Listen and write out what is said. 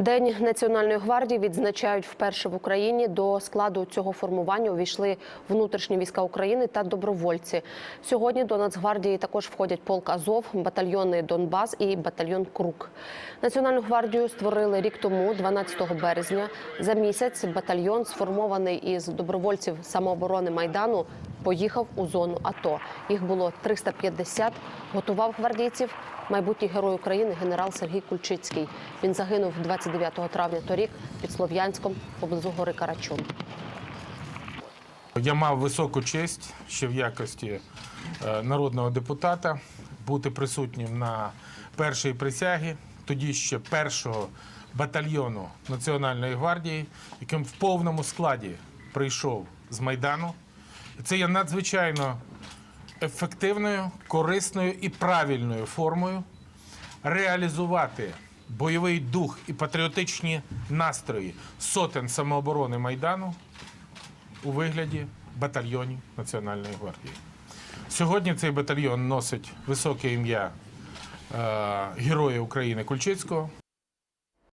День Національної гвардії відзначають вперше в Україні. До складу цього формування увійшли внутрішні війська України та добровольці. Сьогодні до Нацгвардії також входять полк Азов, батальйони Донбас і батальйон Крук. Національну гвардію створили рік тому, 12 березня. За місяць батальйон, сформований із добровольців самооборони майдану, поїхав у зону АТО. Їх було 350. Готував гвардійців майбутній герой України генерал Сергій Кульчицький. Він загинув 29 травня торік під Слов'янськом поблизу гори Карачун. Я мав високу честь ще в якості е, народного депутата бути присутнім на першій присягі, тоді ще першого батальйону Національної гвардії, яким в повному складі прийшов з Майдану. Це є надзвичайно ефективною, корисною і правильною формою реалізувати бойовий дух і патріотичні настрої сотень самооборони Майдану у вигляді батальйонів Національної гвардії. Сьогодні цей батальйон носить високе ім'я е, Героя України Кульчицького.